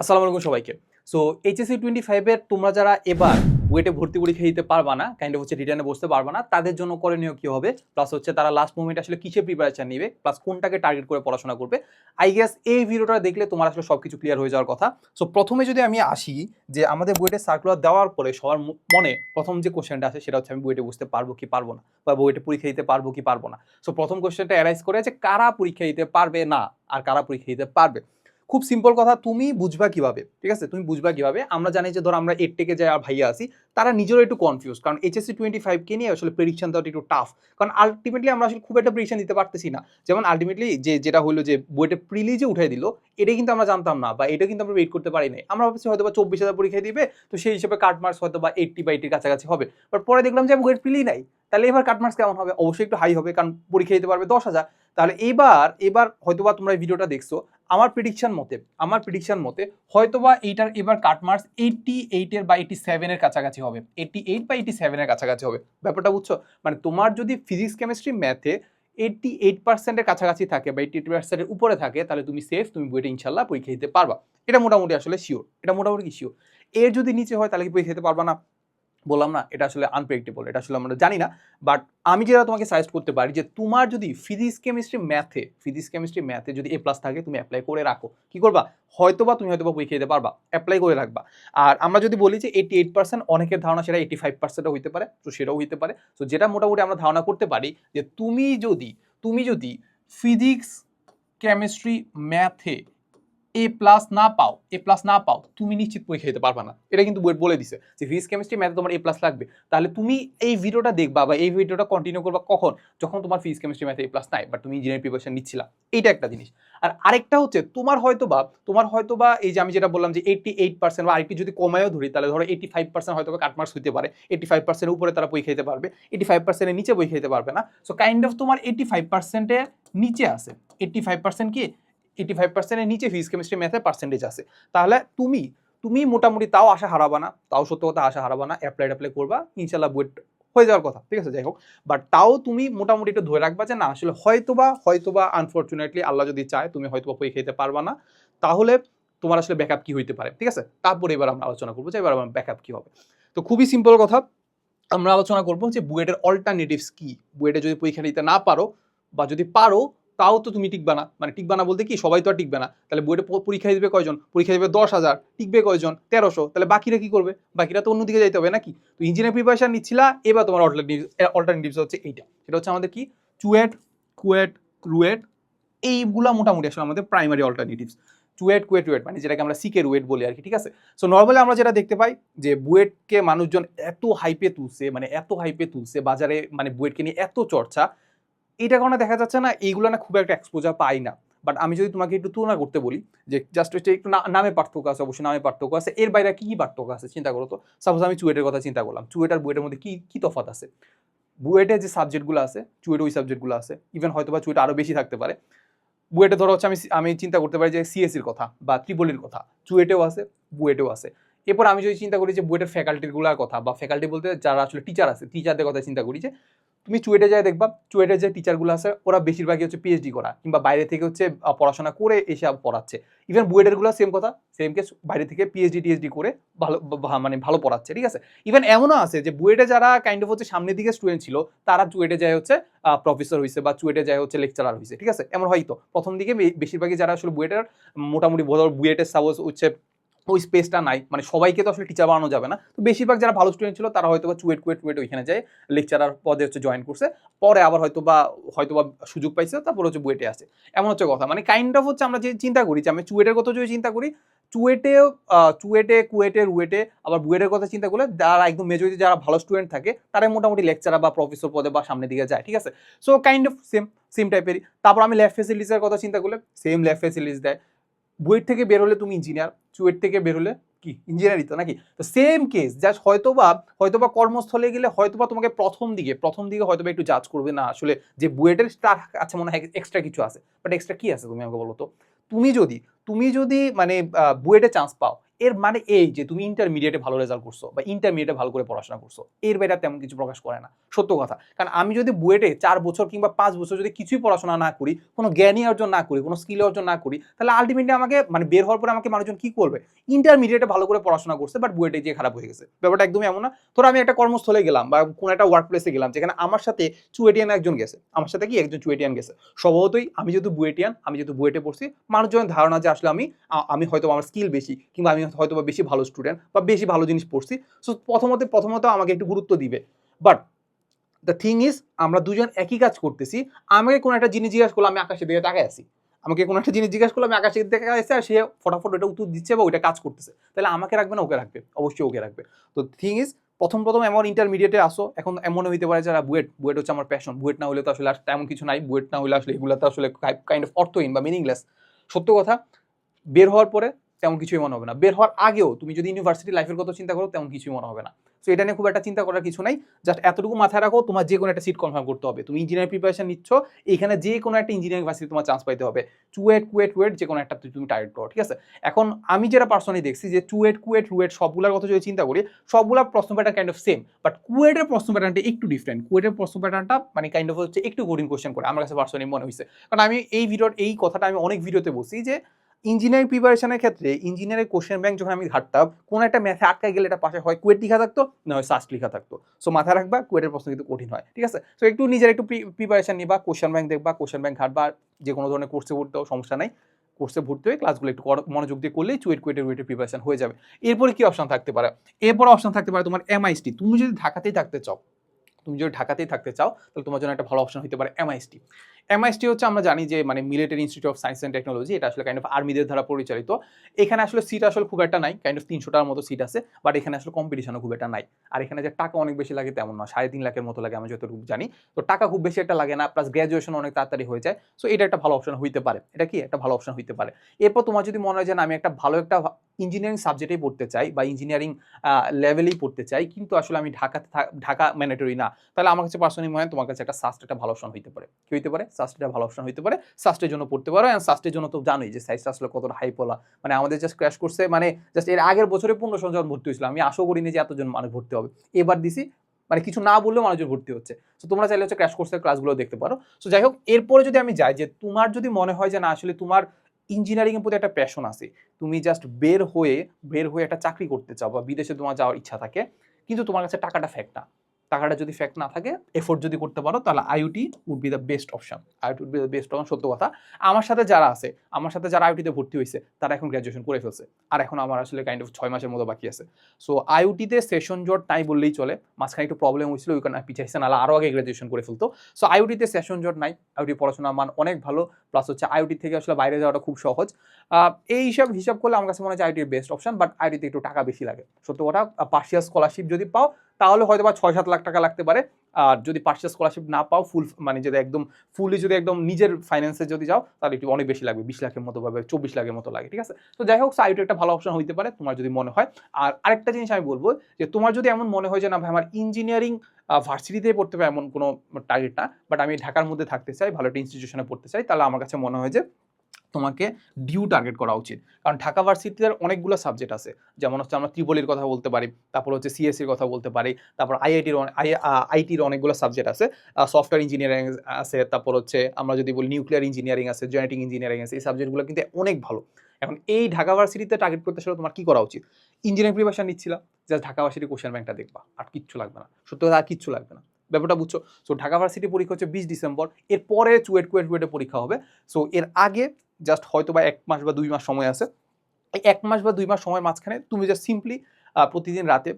আসসালামু আলাইকুম সবাইকে। সো এইচএসসি টোয়েন্টি ফাইভের তোমরা যারা এবার বুয়েটে ভর্তি পরীক্ষা দিতে পারবা না কাইন্ড হচ্ছে রিটার্নে বসতে পারবা না, তাদের জন্য করণীয় কি হবে? প্লাস হচ্ছে তারা লাস্ট মোমেন্ট আসলে কিসে প্রিপারেশন নেবে? প্লাস কোনটাকে টার্গেট করে পড়াশোনা করবে? আই গেস এই ভিডিওটা দেখলে তোমার আসলে সব কিছু ক্লিয়ার হয়ে যাওয়ার কথা। সো প্রথমে যদি আমি আসি যে আমাদের বুয়েটে সার্কুলার দেওয়ার পরে সবার মনে প্রথম যে কোশ্চেনটা আসে সেটা হচ্ছে আমি বুয়েটে বুঝতে পারব কি পারব না? বা বুয়েটে পরীক্ষা দিতে পারব কি পারব না? সো প্রথম কোশ্চেনটা অ্যারাইজ করে যে কারা পরীক্ষা দিতে পারবে না? আর কারা পরীক্ষা দিতে পারবে? খুব সিম্পল কথা, তুমি বুঝবা কীভাবে, ঠিক আছে? তুমি বুঝবা কীভাবে? আমরা জানি যে ধর আমরা এর থেকে যাই আর ভাইয়া আছি, তারা নিজেরও একটু কনফিউজ কারণ এইচএসসি টোয়েন্টি ফাইভকে নিয়ে আসলে প্রেডিকশন দেওয়াটা একটু টাফ কারণ আলটিমেটলি আমরা আসলে খুব একটা প্রেডিকশন দিতে পারতেছি না। যেমন আলটিমেটলি যে, যেটা হলো যে, বইটা প্রিলি যে উঠে দিল এটা কিন্তু আমরা জানতাম না, বা এটা কিন্তু আমরা ওয়েট করতে পারি নাই আমরা ভাবছি হয়তো বা চব্বিশ হাজার পরীক্ষা দিবে, তো সেই হিসেবে কাট মার্কস হয়তো বা এইটটি বা এইটির কাছাকাছি হবে। বাট পরে দেখলাম যে আমি বইয়ের প্রিলি নাই। তাহলে এবার কাট মার্কস কেমন হবে? অবশ্যই একটু হাই হবে, কারণ পরীক্ষা দিতে পারবে দশ হাজার। তাহলে এবার এবার হয়তোবা তোমরা এই ভিডিওটা দেখছ আমার প্রিডিকশন মতে, আমার প্রিডিকশন মতে হয়তোবা এইটার এবার কাট মার্কস এইটটি এইটের বা এইটি সেভেনের কাছাকাছি হবে। এইটটি এইট বা এইটি সেভেনের কাছাকাছি হবে। ব্যাপারটা বুঝছ? মানে তোমার যদি ফিজিক্স কেমিস্ট্রি ম্যাথে এইটটি এইট পার্সেন্টের কাছাকাছি থাকে বা এইটি পার্সেন্টের উপরে থাকে, তাহলে তুমি সেফ তুমি বইটা ইনশাল্লাহ পরীক্ষা দিতে পারবা। এটা মোটামুটি আসলে শিওর এটা মোটামুটি শিওর এর যদি নিচে হয়, তাহলে কি পরীক্ষা দিতে পারবা না? বললাম না, এটা আসলে আনপ্রেডিক্টেবল এটা আসলে আমরা জানি না বাট আমি যেটা তোমাকে সাজেস্ট করতে পারি যে তোমার যদি ফিজিক্স কেমিস্ট্রি ম্যাথে ফিজিক্স কেমিস্ট্রি ম্যাথে যদি এ প্লাস থাকে, তুমি অ্যাপ্লাই করে রাখো। কি করবা? হয়তোবা তুমি হয়তোবা পরীক্ষা দিতে পারবা অ্যাপ্লাই করে রাখবা। আর আমরা যদি বলি যে এইটি এইট পার্সেন্ট অনেকের ধারণা সেটা এইটি ফাইভ পার্সেন্টও হইতে পারে, তো সেটাও হইতে পারে। তো যেটা মোটামুটি আমরা ধারণা করতে পারি যে তুমি যদি তুমি যদি ফিজিক্স কেমিস্ট্রি ম্যাথে এ প্লাস না পাও এ প্লাস না পাও, তুমি নিশ্চিত পরীক্ষা দিতে পারবে না। এটা কিন্তু বলে দিছে যে ফিজিক্স কেমিস্ট্রি ম্যাথে তোমার এ প্লাস লাগবে। তাহলে তুমি এই ভিডিওটা দেখবা বা এই ভিডিওটা কন্টিনিউ করবা কখন? যখন তোমার ফিজিক্স কেমিস্ট্রি ম্যাথে এ প্লাস নাই বাট তুমি ইঞ্জিনিয়ারিং প্রিপারেশন নিচ্ছিলা। এইটা একটা জিনিস। আর আরেকটা হচ্ছে, তোমার হয়তো বা তোমার হয়তো বা এই যে আমি যেটা বললাম যে এইটটি এইট পার্সেন্ট বা আরেকটি যদি কমায়ও ধরি, তাহলে ধরো এইটি ফাইভ পার্সেন্ট হয়তো কাট মার্কস হতে পারে। এইটি ফাইভ পার্সেন্টের উপরে তারা পরীক্ষা দিতে পারবে এইটি ফাইভ পার্সেন্টের নিচে পরীক্ষা দিতে পারবে না। সো কাইন্ড অফ তোমার এইটি ফাইভ পার্সেন্টের নিচে আছে। এইটি ফাইভ পার্সেন্ট কি? এইটি ফাইভ পার্সেন্টের নিচে ফিজিক্স কেমিস্ট্রি ম্যাথে পার্সেন্টেজ আছে। তাহলে তুমি তুমি মোটামুটি তাও আশা হারাবা না, তাও সত্য কথা আশা হারাবা না অ্যাপ্লাই অ্যাপ্লাই করবা ইনশাল্লাহ বুয়েট হয়ে যাওয়ার কথা, ঠিক আছে? যাই হোক বাট তাও তুমি মোটামুটি একটু ধরে রাখবা যে না, আসলে হয়তোবা হয়তোবা আনফর্চুনেটলি আল্লাহ যদি চায়, তুমি হয়তোবা পরীক্ষা দিতে পারবা না। তাহলে তোমার আসলে ব্যাকআপ কি হইতে পারে, ঠিক আছে? তারপরে এবার আমরা আলোচনা করব যে এবার আমার ব্যাকআপ কি হবে। তো খুবই সিম্পল কথা, আমরা আলোচনা করব যে বুয়েটের অল্টারনেটিভস কি? বুয়েটে যদি পরীক্ষা দিতে না পারো বা যদি পারো তাও তো তুমি টিকবা না। মানে টিকবা না বলতে কি, সবাই তো আর টিকবে না। তাহলে বুয়েটে প- পরীক্ষা দিবে কয়জন? পরীক্ষা দিবে দশ হাজার। টিকবে কয়জন? তেরোশো। তাহলে বাকিরা কি করবে? বাকিরা তো অন্যদিকে যাইতে হবে নাকি? তো ইঞ্জিনিয়ার প্রিপারেশন নিচ্ছিলা, এবার তোমার অল্টারনেটিভ অল্টারনেটিভস হচ্ছে এইটা। সেটা হচ্ছে আমাদের কি? চুয়েট, কুয়েট, রুয়েট, এইগুলা মোটামুটি আসলে আমাদের প্রাইমারি অল্টারনেটিভস চুয়েট, কুয়েট, রুয়েট মানে যেটাকে আমরা সিকে রুয়েট বলি আর কি, ঠিক আছে? সো নর্মালি আমরা যেটা দেখতে পাই যে বুয়েটকে মানুষজন এত হাইপে তুলছে মানে এত হাইপে তুলছে, বাজারে মানে বুয়েটকে নিয়ে এত চর্চা এইটা কারণে দেখা যাচ্ছে না, এইগুলো না খুব একটা এক্সপোজার পাই না। বাট আমি যদি তোমাকে একটু তুলনা করতে বলি, যে জাস্ট হচ্ছে একটু নামে পার্থক্য আছে, অবশ্যই নামে পার্থক্য আছে, এর বাইরে কি কি পার্থক্য আছে চিন্তা করো তো? সাপোজ আমি চুয়েটের কথা চিন্তা করলাম চুয়েট আর বুয়েটের মধ্যে কি কি তফাত আছে? বুয়েটে যে সাবজেক্টগুলো আছে চুয়েটে ওই সাবজেক্টগুলো আছে ইভেন হয়তো বা চুয়েটে আরও বেশি থাকতে পারে। বুয়েটে ধরো হচ্ছে আমি আমি চিন্তা করতে পারি যে সিএসির কথা বা ত্রিপলির কথা চুয়েটেও আছে বুয়েটেও আছে। এরপর আমি যদি চিন্তা করি যে বুয়েটের ফ্যাকাল্টিগুলোর কথা বা ফ্যাকাল্টি বলতে যারা আসলে টিচার আছে টিচারদের কথা চিন্তা করি যে তুমি চুয়েটে যায় দেখবা, চুয়েটের যে টিচারগুলো আছে, ওরা বেশিরভাগই হচ্ছে পিএইচডি করা, কিংবা বাইরে থেকে হচ্ছে পড়াশোনা করে এসে পড়াচ্ছে। ইভেন বুয়েটেরগুলো সেম কথা সেম কেস বাইরে থেকে পিএইচডি টিএইচডি করে ভালো মানে ভালো পড়াচ্ছে, ঠিক আছে? ইভেন এমনও আছে যে বুয়েটে যারা কাইন্ড অফ হচ্ছে সামনের দিকে স্টুডেন্ট ছিল, তারা চুয়েটে যায় হচ্ছে প্রফেসর হয়েছে বা চুয়েটে যায় হচ্ছে লেকচারার হয়েছে ঠিক আছে? এমন হয়তো প্রথম দিকে বেশিরভাগই যারা আসলে বুয়েটের, মোটামুটি বুয়েটের সাপোজ হচ্ছে ওই স্পেসটা নাই। মানে সবাইকে তো আসলে টিচার বানানো যাবে না। তো বেশিরভাগ যারা ভালো স্টুডেন্ট ছিল তারা হয়তো বা চুয়েট কুয়েট কুয়েট ওইখানে যায় লেকচারার পদে হচ্ছে জয়েন করছে। পরে আবার হয়তো বা হয়তো বা সুযোগ পাইছে তারপর হচ্ছে বুয়েটে আসে এমন হচ্ছে কথা। মানে কাইন্ড অফ হচ্ছে আমরা যে চিন্তা করি যে আমি চুয়েটের কথা যদি চিন্তা করি চুয়েটেও আহ, চুয়েটে কুয়েটে রুয়েটে আবার বুয়েটের কথা চিন্তা করলে যারা একদম মেজরিটি যারা ভালো স্টুডেন্ট থাকে তারাই মোটামুটি লেকচারার বা প্রফেসর পদে বা সামনের দিকে যায় ঠিক আছে? So kind of same same টাইপেরই তারপর আমি ল্যাব ফেসিলিটিসের কথা চিন্তা করলে সেম ল্যাব ফেসিলিটিস দেয়। বুয়েট থেকে বেরোলে তুমি ইঞ্জিনিয়ার চুয়েট থেকে বেরোলে কি? ইঞ্জিনিয়ারই তো নাকি? তো সেম কেস জাস্ট হয়তোবা হয়তোবা কর্মস্থলে গেলে হয়তোবা তোমাকে প্রথম দিকে প্রথম দিকে হয়তোবা একটু জাজ করবে না, আসলে যে বুয়েটের তার কাছে মনে হয় এক্সট্রা কিছু আছে। বাট এক্সট্রা কি আছে তুমি আমাকে বলো তো? তুমি যদি তুমি যদি মানে বুয়েটে চান্স পাও এর মানে এই যে তুমি ইন্টারমিডিয়েটে ভালো রেজাল্ট করছ বা ইন্টারমিডিয়েটে ভালো করে পড়াশোনা করছ, এর বাইরে তেমন কিছু প্রকাশ করে না। সত্য কথা। কারণ আমি যদি বুয়েটে চার বছর কিংবা পাঁচ বছর যদি কিছুই পড়াশোনা না করি, কোনো জ্ঞানী অর্জন না করি, কোনো স্কিল অর্জন না করি, তাহলে আলটিমেটলি আমাকে মানে বের হওয়ার পরে আমাকে মানুষজন কি করবে? ইন্টারমিডিয়েটে ভালো করে পড়াশোনা করছে বাট বুয়েটে গিয়ে খারাপ হয়ে গেছে। ব্যাপারটা একদমই এমন না। ধরো আমি একটা কর্মস্থলে গেলাম বা কোনো একটা ওয়ার্ক প্লেসে গেলাম, যেখানে আমার সাথে চুয়েটিয়ান একজন গেছে। আমার সাথে কি একজন চুয়েটিয়ান গেছে। স্বভাবতই আমি যেহেতু বুয়েটিয়ান, আমি যেহেতু বুয়েটে পড়ছি, মানুষজনের ধারণা যে আসলে আমি আমি হয়তো আমার স্কিল বেশি কিংবা আমি হয়তো বা বেশি ভালো স্টুডেন্ট বা বেশি ভালো জিনিস পড়ছি। সো প্রথমত প্রথমত আমাকে একটু গুরুত্ব দিবে। বাট দ্য থিং ইজ আমরা দুজন একই কাজ করতেছি। আমাকে কোনো একটা জিনিস জিজ্ঞাসা করলে, আমি আকাশের দিকে তাকায় আসি আমাকে কোনো একটা জিনিস জিজ্ঞাসা করলে, আমি আকাশের দিকে তাকায় আছি, আর সে ফটাফট ওটা উত্তর দিচ্ছে বা ওইটা কাজ করতেছে। তাহলে আমাকে রাখবে না, ওকে রাখবে। অবশ্যই ওকে রাখবে। তো থিং ইজ প্রথম প্রথম এমন ইন্টারমিডিয়েটে আসো। এখন এমনও হইতে পারে যারা বুয়েট বুয়েট হচ্ছে আমার প্যাশন বুয়েট না হলে তো আসলে তেমন কিছু নাই। বুয়েট না হলে আসলে এগুলো তো আসলে কাইন্ড অফ অর্থহীন বা মিনিংলেস সত্য কথা, বের হওয়ার পরে তেমন কিছুই মনে হবে না। বের হওয়ার আগেও তুমি যদি ইউনিভার্সিটি লাইফের কথা চিন্তা করো, তেমন কিছুই মনে হবে না। সো এটা নিয়ে খুব একটা চিন্তা করার কিছু নাই। জাস্ট এতটুকু মাথায় রাখো, তোমার যে কোনো একটা সিট কনফার্ম করতে হবে। তুমি ইঞ্জিনিয়ার প্রিপারেশন নিচ্ছ, এখানে যে কোনো একটা ইঞ্জিনিয়ারিং ভার্সিটি তোমার চান্স পাইতে হবে। চুয়েট কুয়েট রুয়েট যে কোনো একটা তুমি টার্গেট করো, ঠিক আছে? এখন আমি যেটা পার্সোনালি দেখছি যে চুয়েট কুয়েট রুয়েট সবগুলোর কথা যদি চিন্তা করি, সবগুলোর প্রশ্ন pattern kind of same but কুয়েটের প্রশ্ন প্যাটার্নটা একটু ডিফারেন্ট কুয়েটের প্রশ্ন প্যাটার্নটা মানে কাইন্ড অফ হচ্ছে একটু কঠিন কোশ্চেন করে, আমার কাছে পার্সোনালি মনে হয়েছে কারণ আমি এই ভিডিওর এই কথাটা আমি অনেক ভিডিওতে বলছি যে ইঞ্জিনিয়ারিং প্রিপারেশনের ক্ষেত্রে ইঞ্জিনিয়ারিং কোশ্চেন ব্যাংক যখন আমি ঘাটতাম, কোনো একটা ম্যাথে আটকায় গেলে এটা পাশে হয় কুয়েট লিখা থাকতো, না হয় সাস্ট লিখা থাকতো। সো মাথায় রাখবা, কুয়েটের প্রশ্ন কিন্তু কঠিন হয়, ঠিক আছে? সো একটু নিজের একটু প্রিপারেশন নিবা কোশ্চেন ব্যাংক দেখবা কোশ্চেন ব্যাংক ঘাটবা যে কোনো ধরনের কোর্সে ভর্তিও সমস্যা নাই। কোর্সে ভর্তি হয়ে ক্লাসগুলো একটু মনোযোগ দিয়ে করলেই চুয়েট কুয়েটের ওয়েটের প্রিপারেশন হয়ে যাবে। এরপরে কি অপশন থাকতে পারে? এরপর অপশন থাকতে পারে তোমার এমআইএসটি তুমি যদি ঢাকাতেই থাকতে চাও, তুমি যদি ঢাকাতেই থাকতে চাও, তাহলে তোমার জন্য একটা ভালো অপশন হতে পারে এমআইএসটি এমআইএসটি হচ্ছে আমরা জানি যে মানে military institute of science and technology এটা আসলে কাইন্ড অফ আর্মিদের দ্বারা পরিচালিত। এখানে আসলে সিট আসলে খুব একটা নাই কাইন্ড অফ তিনশোটার মতো সিট আছে বাট এখানে আসলে কম্পিটিশনও খুব একটা নাই। আর এখানে যে টাকা অনেক বেশি লাগে তেমন না সাড়ে তিন লাখের মতো লাগে আমি যতটুকু জানি। তো টাকা খুব বেশি একটা লাগে না প্লাস গ্র্যাজুয়েশন অনেক তাড়াতাড়ি হয়ে যায়। সো এটা একটা ভালো অপশন হইতে পারে। এটা কি? একটা ভালো অপশন হইতে পারে। এরপর তোমার যদি মনে হয় যে আমি একটা ভালো একটা ইঞ্জিনিয়ারিং সাবজেক্টেই পড়তে চাই, বা ইঞ্জিনিয়ারিং লেভেলেই পড়তে চাই, কিন্তু আসলে আমি ঢাকাতে ঢাকা ম্যান্ডেটরি না, তাহলে আমার কাছে পার্সোনালি মনে হয় তোমার কাছে একটা সাস্ট একটা ভালো অপশন হইতে পারে। কি হইতে পারে? সাস্ট একটা ভালো অপশন হইতে পারে। সাস্টের জন্য পড়তে পারো। অ্যান্ড সাস্টের জন্য তো জানোই যে সাইজটা আসলে কতটা হাই পোলা। মানে আমাদের জাস্ট ক্র্যাশ করছে। মানে জাস্ট এর আগের বছরে পনেরো জন ভর্তি হয়েছিল আমি আশা করিনি যে এতজন মানুষ ভর্তি হবে। এবার দিছি। মানে কিছু না বললেও মানুষজন ভর্তি হচ্ছে। তো তোমরা চাইলে হচ্ছে ক্র্যাশ কোর্সের ক্লাসগুলো দেখতে পারো। সো যাই হোক, এরপরে যদি আমি যাই যে তোমার যদি মনে হয় যে না, আসলে তোমার ইঞ্জিনিয়ারিং এর প্রতি একটা প্যাশন আছে, তুমি জাস্ট বের হয়ে বের হয়ে একটা চাকরি করতে চাও বা বিদেশে তোমার যাওয়ার ইচ্ছা থাকে, কিন্তু তোমার কাছে টাকাটা ফ্যাক্ট না। টাকাটা যদি ফ্যাক্ট না থাকে এফোর্ট যদি করতে পারো, তাহলে IoT would be the best option IoT would be the best option সত্য কথা। আমার সাথে যারা আছে, আমার সাথে যারা আইওটিতে ভর্তি হয়েছে তারা এখন গ্র্যাজুয়েশন করে ফেলছে। আর এখন আমার আসলে কাইন্ড অফ ছয় মাসের মতো বাকি আছে। সো আইওটিতে সেশন জট নাই বললেই চলে। মাঝখানে একটু প্রবলেম হয়েছিল ওই কারণে পিছাইছে নাহলে আরও আগে গ্র্যাজুয়েশন করে ফেলতো। সো আইওটিতে সেশন জট নাই। আইওটি পড়াশোনার মান অনেক ভালো। প্লাস হচ্ছে আইওটি থেকে আসলে বাইরে যাওয়াটা খুব সহজ। এই হিসাব হিসাব করলে আমার কাছে মনে হয় আইটির বেস্ট অপশন বাট আইটিতে একটু টাকা বেশি লাগে। সত্য কথা পার্সিয়াল স্কলারশিপ যদি পাও তাহলে হয়তো বা ছয় সাত লাখ টাকা লাগতে পারে। আর যদি পার্সিয়াল স্কলারশিপ না পাও ফুল মানে যদি একদম ফুলি যদি একদম নিজের ফাইন্যান্সে যদি যাও, তাহলে একটু অনেক বেশি লাগবে, বিশ লাখের মতো পাবে চব্বিশ লাখের মতো লাগে, ঠিক আছে? তো যাই হোক আইটি একটা ভালো অপশন হইতে পারে, তোমার যদি মনে হয়। আর আরেকটা জিনিস আমি বলব, যে তোমার যদি এমন মনে হয় যে, না ভাই, আমার ইঞ্জিনিয়ারিং ভার্সিটিতে পড়তে হবে এমন কোনো টার্গেট না বাট আমি ঢাকার মধ্যে থাকতে চাই, ভালো একটা ইনস্টিটিউশনে পড়তে চাই, তাহলে আমার কাছে মনে হয় যে তোমাকে ডিউ টার্গেট করা উচিত। কারণ ঢাকা ভার্সিটির অনেকগুলো সাবজেক্ট আছে। যেমন হচ্ছে আমরা ত্রিপলির কথা বলতে পারি, তারপর হচ্ছে সিএসসির কথা বলতে পারি, তারপর আইআইটির আইটির অনেকগুলো সাবজেক্ট আছে সফটওয়্যার ইঞ্জিনিয়ারিং আছে, তারপর হচ্ছে আমরা যদি বলি নিউক্লিয়ার ইঞ্জিনিয়ারিং আছে জেনেটিক ইঞ্জিনিয়ারিং আছে, এই সাবজেক্টগুলো কিন্তু অনেক ভালো। এখন এই ঢাকা ভার্সিটিতে টার্গেট করতে আসলে তোমার কি করা উচিত? ইঞ্জিনিয়ারিং প্রিপারেশন নিচ্ছিলা জাস্ট ঢাকা ভার্সিটি কোশ্চেন ব্যাংকটা দেখবা, আর কিচ্ছু লাগবে না। সত্যি কথা আর কিচ্ছু লাগবে না। ব্যাপারটা বুঝছ? সো ঢাকা ভার্সিটি পরীক্ষা হচ্ছে বিশ ডিসেম্বর, এরপরে চুয়েট কুয়েট কুয়েটে পরীক্ষা হবে। সো এর আগে জাস্ট হয়তো বা এক মাস বা দুই মাস সময় আছে। এই এক মাস বা দুই মাস সময় মাঝখানে তুমি জাস্ট সিম্পলি প্রতিদিন রাতে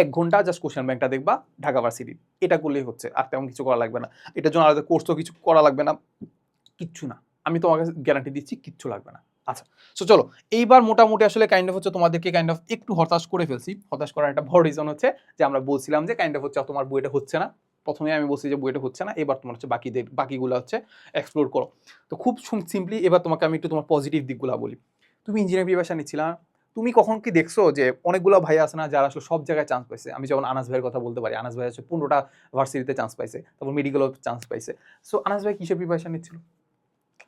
এক ঘণ্টা জাস্ট কোশ্চেন ব্যাংকটা দেখবা ঢাকা ভার্সিটি এটা করলেই হচ্ছে, আর তেমন কিছু করা লাগবে না। এটার জন্য আলাদা কোর্সও কিছু করা লাগবে না। কিচ্ছু না। আমি তোমাকে গ্যারান্টি দিচ্ছি, কিচ্ছু লাগবে না। আচ্ছা সো চলো, এইবার মোটামুটি আসলে কাইন্ড অফ হচ্ছে তোমাদেরকে কাইন্ড অফ একটু হতাশ করে ফেলছি। হতাশ করার একটা বড় রিজন হচ্ছে যে আমরা বলছিলাম যে কাইন্ড অফ হচ্ছে তোমার বইটা হচ্ছে না। প্রথমে আমি বলছি যে বইটা হচ্ছে না, এবার তোমার হচ্ছে বাকিদের, বাকিগুলো হচ্ছে এক্সপ্লোর করো। তো খুব সিম্পলি এবার তোমাকে আমি একটু তোমার পজিটিভ দিকগুলো বলি। তুমি ইঞ্জিনিয়ারিং প্রিপারেশন নিচ্ছিলা, তুমি কখন কি দেখছ যে অনেকগুলো ভাই আছে না যারা আসলে সব জায়গায় চান্স পাইছে? আমি যেমন আনাস ভাইয়ের কথা বলতে পারি, আনাস ভাই হচ্ছে পনেরোটা ভার্সিটিতে চান্স পাইছে, তারপর মেডিকেলও চান্স পাইছে। সো আনাস ভাই কিসের প্রিপারেশন নিচ্ছিল?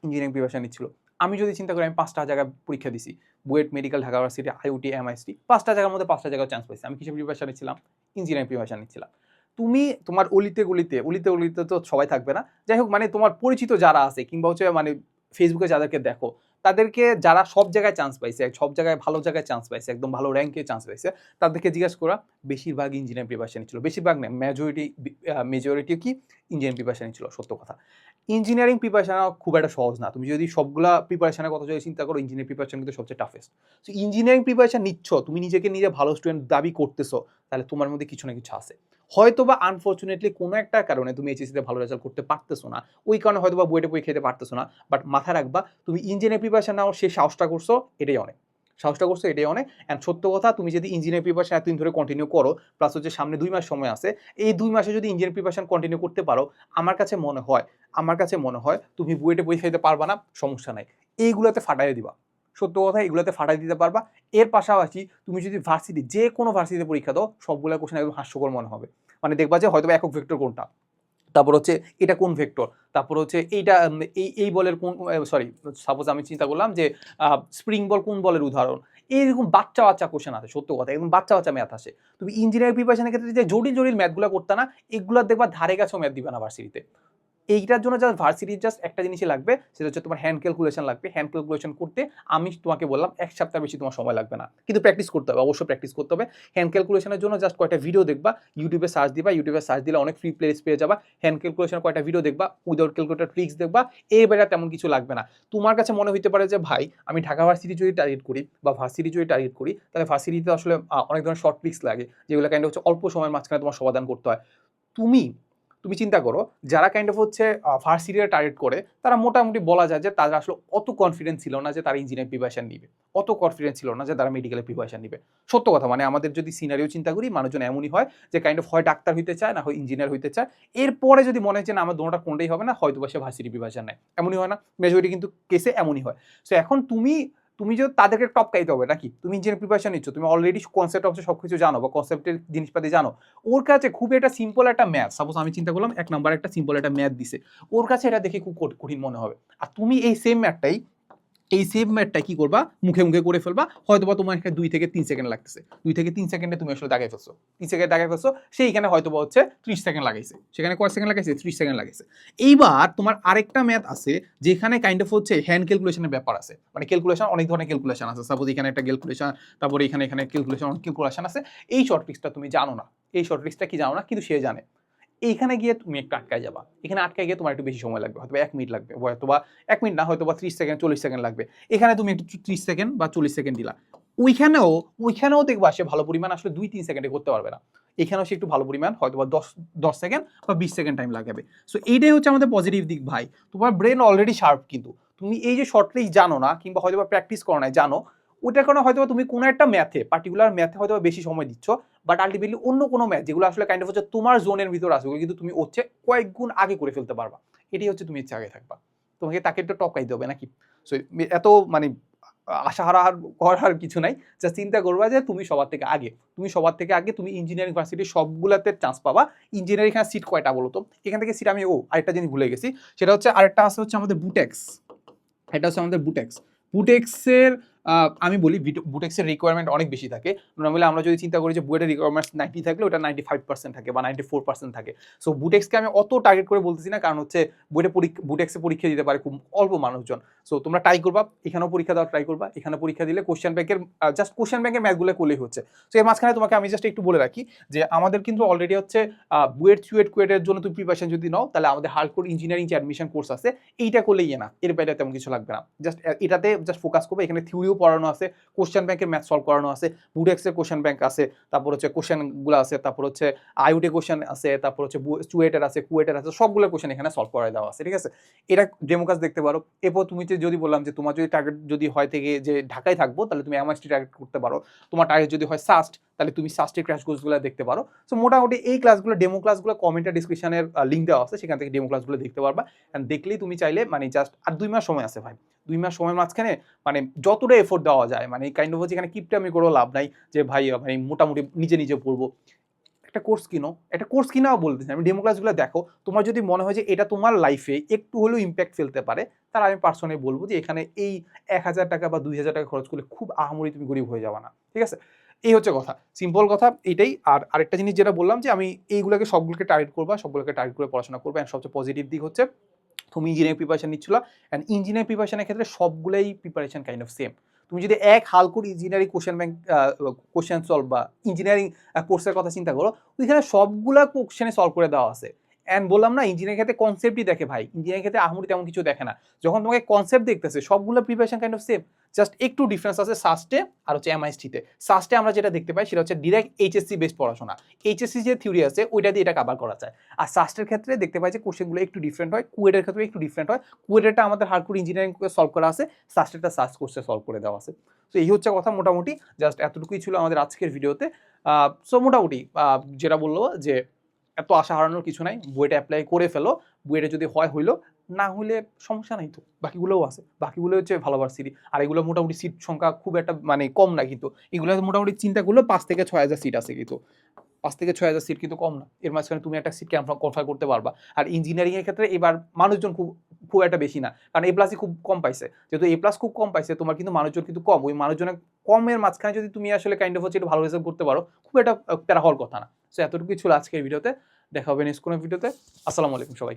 ইঞ্জিনিয়ারিং প্রিপারেশন নিচ্ছিল। আমি যদি চিন্তা করি, আমি পাঁচটা জায়গায় পরীক্ষা দিছি। BUET, medical, Dhaka university IUT MIST. পাঁচটা জায়গার মধ্যে পাঁচটা জায়গায় চান্স পাইছি। আমি কিসের প্রিপারেশন নিচ্ছিলাম ইঞ্জিনিয়ারিং প্রিপারেশন নিচ্ছিলাম তুমি তোমার অলিতে গলিতে অলিতে গলিতে তো সবাই থাকবে না। যাই হোক মানে তোমার পরিচিত যারা আছে কিংবা হচ্ছে মানে ফেসবুকে যাদেরকে দেখো, তাদেরকে যারা সব জায়গায় চান্স পাইছে, সব জায়গায় ভালো জায়গায় চান্স পাইছে, একদম ভালো র্যাঙ্কে চান্স পাইছে, তাদেরকে জিজ্ঞাসা করা, বেশিরভাগ ইঞ্জিনিয়ারিং প্রিপারেশন ছিল বেশিরভাগ না মেজরিটি মেজরিটি কি? ইঞ্জিনিয়ারিং প্রিপারেশন ছিল সত্য কথা। ইঞ্জিনিয়ারিং প্রিপারেশন খুব একটা সহজ না। তুমি যদি সবগুলা প্রিপারেশনের কথা যদি চিন্তা করো ইঞ্জিনিয়ারিং প্রিপারেশন কিন্তু সবচেয়ে টাফেস্ট সো ইঞ্জিনিয়ারিং প্রিপারেশন নিচ্ছ, তুমি নিজেকে নিজে ভালো স্টুডেন্ট দাবি করতেছো, তাহলে তোমার মধ্যে কিছু না কিছু আছে। হয়তো বা আনফর্চুনেটলি কোনো একটা কারণে তুমি এইচএসিতে ভালো রেজাল্ট করতে পারতেছো না, ওই কারণে হয়তো বা বইটা বই খেতে পারতেছো না বাট মাথায় রাখবা, তুমি ইঞ্জিনিয়ারিং প্রিপারেশন নাও সে সাহসটা করছ, এটাই অনেক। সাহসটা করছ এটাই অনেক। অ্যান্ড সত্য কথা, তুমি যদি ইঞ্জিনিয়ার প্রিপারেশন এতদিন ধরে কন্টিনিউ করো প্লাস হচ্ছে সামনে দুই মাস সময় আছে, এই দুই মাসে যদি ইঞ্জিনিয়ার প্রিপারেশন কন্টিনিউ করতে পারো, আমার কাছে মনে হয়, আমার কাছে মনে হয় তুমি বুয়েটে বই খাইতে পারবা না, সমস্যা নাই। এইগুলোতে ফাটাই দিবা। সত্য কথা এগুলোতে ফাটাই দিতে পারবা। এর পাশাপাশি তুমি যদি ভার্সিটি যে কোনো ভার্সিটিতে পরীক্ষা দাও, সবগুলো কোশ্চেন একদম হাস্যকর মনে হবে। মানে দেখবা যে হয়তো একক ভেক্টর কোনটা। তারপর হচ্ছে এটা কোন ভেক্টর তারপর হচ্ছে এইটা এই এই বলের কোন সরি সাপোজ আমি চিন্তা করলাম যে স্প্রিং বল কোন বলের উদাহরণ? এইরকম বাচ্চা বাচ্চা কোশ্চেন আছে সত্য কথা, একদম বাচ্চা বাচ্চা ম্যাথ আসে। তুমি ইঞ্জিনিয়ারিং প্রিপারেশনের ক্ষেত্রে যে জটিল জটিল ম্যাথগুলো করতে না, এগুলো দেখবা ধারে কাছেও ম্যাথ দিবে না ভার্সিটিতে এইটার জন্য জাস্ট ভার্সিটির জাস্ট একটা জিনিসই লাগবে, সেটা হচ্ছে তোমার হ্যান্ড ক্যালকুলেশন লাগবে। হ্যান্ড ক্যালকুলেশন করতে আমি তোমাকে বললাম, এক সপ্তাহ বেশি তোমার সময় লাগবে না। কিন্তু প্র্যাকটিস করতে হবে, অবশ্যই প্র্যাকটিস করতে হবে। হ্যান্ড ক্যালকুলেশনের জন্য জাস্ট কয়টা ভিডিও দেখবা ইউটিউবে সার্চ দিবা ইউটিউবে সার্চ দিলে অনেক ফ্রি প্লেস পেয়ে যাবা। হ্যান্ড ক্যালকুলেশনের কয়েকটা ভিডিও দেখবা উইদাউট ক্যালকুলেটার ট্রিক্স দেখবা এই বেলা তেমন কিছু লাগবে না। তোমার কাছে মনে হইতে পারে যে, ভাই, আমি ঢাকা ভার্সিটি যদি টার্গেট করি বা ভার্সিটি যদি টার্গেট করি, তাহলে ভার্সিটিতে আসলে অনেক ধরনের শর্ট ট্রিক্স লাগে, যেগুলো কাইন্ড হচ্ছে অল্প সময়ের মাঝখানে তোমার সমাধান করতে হয়। তুমি তুমি চিন্তা করো, যারা কাইন্ড অফ হচ্ছে ভার্সিটিতে টার্গেট করে, তারা মোটামুটি বলা যায় যে তারা আসলে অত কনফিডেন্স ছিল না যে তারা ইঞ্জিনিয়ার প্রিপারেশন নিবে। অত কনফিডেন্স ছিল না যে তারা মেডিকেলের প্রিপারেশন নিবে। সত্য কথা মানে আমাদের যদি সিনারিও চিন্তা করি, মানুষজন এমনই হয় যে কাইন্ড অফ হয় ডাক্তার হইতে চায়, না হয় ইঞ্জিনিয়ার হইতে চায়। এরপরে যদি মনে হয় যে না, আমার দোনোটা কোনটাই হবে না হয়তো বা সে ভার্সিটি প্রিপারেশন নেয়। এমনই হয় না মেজরিটি কিন্তু কেসে এমনই হয়। সো এখন তুমি তুমি যদি তাদেরকে টপ খাইতে হবে নাকি? তুমি ইঞ্জিনিয়ার প্রিপারেশন নিচ্ছ, তুমি অলরেডি কনসেপ্ট অফ সব কিছু জানো বা কনসেপ্টের জিনিসপাতি জানো। ওর কাছে খুবই একটা সিম্পল একটা ম্যাথ সাপোজ আমি চিন্তা করলাম, এক নাম্বার একটা সিম্পল একটা ম্যাথ দিছে। ওর কাছে এটা দেখে খুব কঠ- কঠিন মনে হবে। আর তুমি এই সেম ম্যাথটাই এই সেম ম্যাথটা কি করবা? মুখে মুখে করে ফেলবা। হয়তো বা তোমার এখানে দুই থেকে তিন সেকেন্ড লাগতেছে। দুই থেকে তিন সেকেন্ডে তুমি আসলে দাগাই ফেলছো। তিন সেকেন্ড দাগাই ফেলছো। সেইখানে হয়তো বা হচ্ছে ত্রিশ সেকেন্ড লাগাইছে। সেখানে কয় সেকেন্ড লাগাইছে? ত্রিশ সেকেন্ড লাগাইছে। এইবার তোমার আরেকটা ম্যাথ আছে, যেখানে কাইন্ড অফ হচ্ছে হ্যান্ড ক্যালকুলেশনের ব্যাপার আছে। মানে ক্যালকুলেশন অনেক ধরনের ক্যালকুলেশন আছে। সাপোজ এখানে একটা ক্যালকুলেশন তারপরে এখানে এখানে ক্যালকুলেশন অনেক ক্যালকুলেশন আছে। এই শর্ট ট্রিক্সটা তুমি জানো না। এই শর্ট ট্রিক্সটা কি জানো না? কিন্তু সে জানে। এইখানে গিয়ে তুমি একটু আটকায় যাবা। এখানে আটকায় গিয়ে তোমার একটু বেশি সময় লাগবে হয়তো এক মিনিট লাগবে হয়তো বা এক মিনিট না হয়তো বা ত্রিশ সেকেন্ড, চল্লিশ সেকেন্ড লাগবে। এখানে তুমি একটু ত্রিশ সেকেন্ড বা চল্লিশ সেকেন্ড দিলা। ওইখানেও ওইখানেও দেখবা সে ভালো পরিমাণ আসলে দুই, তিন সেকেন্ডে করতে পারবে না। এখানেও সে একটু ভালো পরিমাণ হয়তো বা দশ দশ সেকেন্ড বা বিশ সেকেন্ড টাইম লাগাবে। সো এইটাই হচ্ছে আমাদের পজিটিভ দিক ভাই। তোমার ব্রেন অলরেডি শার্প কিন্তু। তুমি এই যে শর্ট জানো না, কিংবা হয়তো বা প্র্যাকটিস করো না জানো ওটার কারণে হয়তো তুমি কোনো একটা ম্যাথে পার্টিকুলার ম্যাথে হয়তো বেশি সময় দিচ্ছ বাট আলটিমেটলি অন্য কোনো ম্যাথ যেগুলো আসলে কাইন্ড অফ হচ্ছে তোমার জোনের ভিতর ওগুলো কিন্তু তুমি হচ্ছে কয়েক গুণ আগে করে ফেলতে পারবা। এটাই হচ্ছে তুমি ইচ্ছে আগে থাকবা। তোমাকে তাকে একটু টপকাইতে হবে নাকি? সো এত মানে আশাহারা করার কিছু নাই। যা চিন্তা করবা যে তুমি সবার থেকে আগে, তুমি সবার থেকে আগে তুমি ইঞ্জিনিয়ারিং ভার্সিটি সবগুলোতে চান্স পাবা। ইঞ্জিনিয়ারিং এখানে সিট কয়টা বলো তো? এখান থেকে সিট আমি, ও, আরেকটা জিনিস ভুলে গেছি। সেটা হচ্ছে আরেকটা আছে হচ্ছে আমাদের বুটেক্স এটা হচ্ছে আমাদের বুটেক্স বুটেক্সের আমি বলি বুটেক্সের রিকোয়ারমেন্ট অনেক বেশি থাকে। নর্মালি আমরা যদি চিন্তা করি যে বুয়েটের রিকোয়ারমেন্ট নাইনটি থাকলে, ওটা নাইনটি ফাইভ পার্সেন্ট থাকে বা নাইনটি ফোর পার্সেন্ট থাকে। সো বুটেক্সকে আমি অত টার্গেট করে বলতেছি না, কারণ হচ্ছে বুয়েটে বুটেক্সে পরীক্ষা দিতে পারে খুব অল্প মানুষজন। সো তোমরা ট্রাই করবা, এখানেও পরীক্ষা দেওয়ার ট্রাই করবা, এখানে পরীক্ষা দিলে কোশ্চেন ব্যাংকের জাস্ট কোশ্চেন ব্যাংকের ম্যাথগুলো করলেই হচ্ছে। সো এর মাঝখানে তোমাকে আমি জাস্ট একটু বলে রাখি যে আমাদের কিন্তু অলরেডি হচ্ছে বুয়েট চুয়েট কুয়েটের জন্য তুমি প্রিপারেশন যদি নাও, তাহলে আমাদের হার্ডকোর ইঞ্জিনিয়ারিং যে অ্যাডমিশন কোর্স আছে, এইটা করলেই না এর বাইরে তেমন কিছু লাগবে না। জাস্ট এটাতে জাস্ট ফোকাস করবে। এখানে থিওরিও পড়ানো আছে কোশ্চেন ব্যাংকের ম্যাথ সলভ করানো আছে বুডেক্সের কোশ্চেন ব্যাংক আছে, তারপর হচ্ছে কোশ্চেনগুলো আছে, তারপর হচ্ছে আইউটে কোশ্চেন আছে, তারপর হচ্ছে চুয়েটের আছে কুয়েটের আছে, সবগুলো কোশ্চেন এখানে সলভ করাই দেওয়া আছে, ঠিক আছে? এটা ডেমো কাজ দেখতে পারো। এরপর তুমি যে যদি বললাম যে তোমার যদি টার্গেট যদি হয় থেকে যে ঢাকায় থাকব, তাহলে তুমি এমআইএসটি টার্গেট করতে পারো। তোমার টার্গেট যদি হয় সাস্ট তাহলে তুমি সাস্টের ক্র্যাশ কোর্সগুলো দেখতে পারো। সো মোটামুটি এই ক্লাসগুলো ডেমো ক্লাসগুলো কমেন্টের ডিসক্রিপশনের লিঙ্ক দেওয়া আছে, সেখান থেকে ডেমো ক্লাসগুলো দেখতে পারবা। অ্যান্ড দেখলেই তুমি চাইলে মানে জাস্ট আর দুই মাস সময় আছে ভাই। দুই মাস সময়ের মাঝখানে মানে যতটা এফোর্ট দেওয়া যায়। মানে কাইন্ড অফ হচ্ছে এখানে কিপটা আমি করেও লাভ নাই যে ভাই মানে মোটামুটি নিজে নিজে পড়ব। একটা কোর্স কিনো। একটা কোর্স কিনাও বলতেছি আমি ডেমো ক্লাসগুলো দেখো। তোমার যদি মনে হয় যে এটা তোমার লাইফে একটু হলেও ইম্প্যাক্ট ফেলতে পারে, তাহলে আমি পার্সোনালি বলব যে এখানে এই এক হাজার টাকা বা দুই হাজার টাকা খরচ করলে খুব আহামরি তুমি গরিব হয়ে যাবে না। ঠিক আছে? এই হচ্ছে কথা। সিম্পল কথা এটাই। আর আরেকটা জিনিস যেটা বললাম যে আমি এইগুলোকে সবগুলোকে টার্গেট করবা, সবগুলোকে টার্গেট করে পড়াশোনা করবে। অ্যান্ড সবচেয়ে পজিটিভ দিক হচ্ছে, তুমি ইঞ্জিনিয়ারিং প্রিপারেশন নিচ্ছিল। অ্যান্ড ইঞ্জিনিয়ারিং প্রিপারেশনের ক্ষেত্রে সবগুলোই প্রিপারেশন কাইন্ড অফ সেম তুমি যদি এক হাল করে engineering question bank question solve বা ইঞ্জিনিয়ারিং কোর্সের কথা চিন্তা করো, ওইখানে সবগুলা কোশ্চেনে সলভ করে দেওয়া আছে। অ্যান্ড বললাম না ইঞ্জিনিয়ারিং ক্ষেত্রে কনসেপ্টই দেখে ভাই। ইঞ্জিনিয়ারিং ক্ষেত্রে আহমরি তেমন কিছু দেখে না। যখন তোমাকে কনসেপ্ট দেখতেছে, সবগুলো preparation kind of same just একটু ডিফারেন্স আছে সাস্টে আর হচ্ছে এমআইএসটিতে সাস্টে আমরা যেটা দেখতে পাই, সেটা হচ্ছে ডিরেক্ট এইচএসসি বেস পড়াশোনা। এইচএসসি যে থিওরি আছে, ওইটা দিয়ে এটা কাভার করা যায়। আর সাস্টের ক্ষেত্রে দেখতে পাই যে কোশ্চেনগুলো একটু ডিফারেন্ট হয় কুয়েটের ক্ষেত্রে একটু ডিফারেন্ট হয়। কুয়েটেরটা আমাদের হার্ডকোর ইঞ্জিনিয়ারিং সলভ করা আছে সাস্টেরটা সাস্ট কোর্সে সলভ করে দেওয়া আছে। তো এই হচ্ছে কথা মোটামুটি জাস্ট এতটুকুই ছিল আমাদের আজকের ভিডিওতে সো মোটামুটি যেটা বলল যে এত আশা হারানোর কিছু নাই বইটা অ্যাপ্লাই করে ফেলো বইটা যদি হয় হইল, না হলে সমস্যা নাই তো, বাকিগুলোও আছে, বাকিগুলো হচ্ছে ভালো ভার্সিটি আর এগুলো মোটামুটি সিট সংখ্যা খুব একটা মানে কম না কিন্তু, এগুলো মোটামুটি চিন্তা করলে পাঁচ থেকে ছয় হাজার সিট আছে কিন্তু। পাঁচ থেকে ছয় হাজার সিট কিন্তু কম না। এর মাঝখানে তুমি একটা সিট কনফার্ম করতে পারবা। আর ইঞ্জিনিয়ারিংয়ের ক্ষেত্রে এবার মানুষজন খুব খুব একটা বেশি না। কারণ এ প্লাসই খুব কম পাইছে। যেহেতু এ প্লাস খুব কম পাইছে, তোমার কিন্তু মানুষজন কিন্তু কম। ওই মানুষজনের কমের মাঝখানে যদি তুমি আসলে কাইন্ড অফ হচ্ছে ভালো রেজাল্ট করতে পারো, খুব একটা, প্যারা হওয়ার কথা না। সো এতটুকু ছিল আজকের ভিডিওতে। দেখা হবে নেক্সট কোনো ভিডিওতে। আসসালামু আলাইকুম সবাই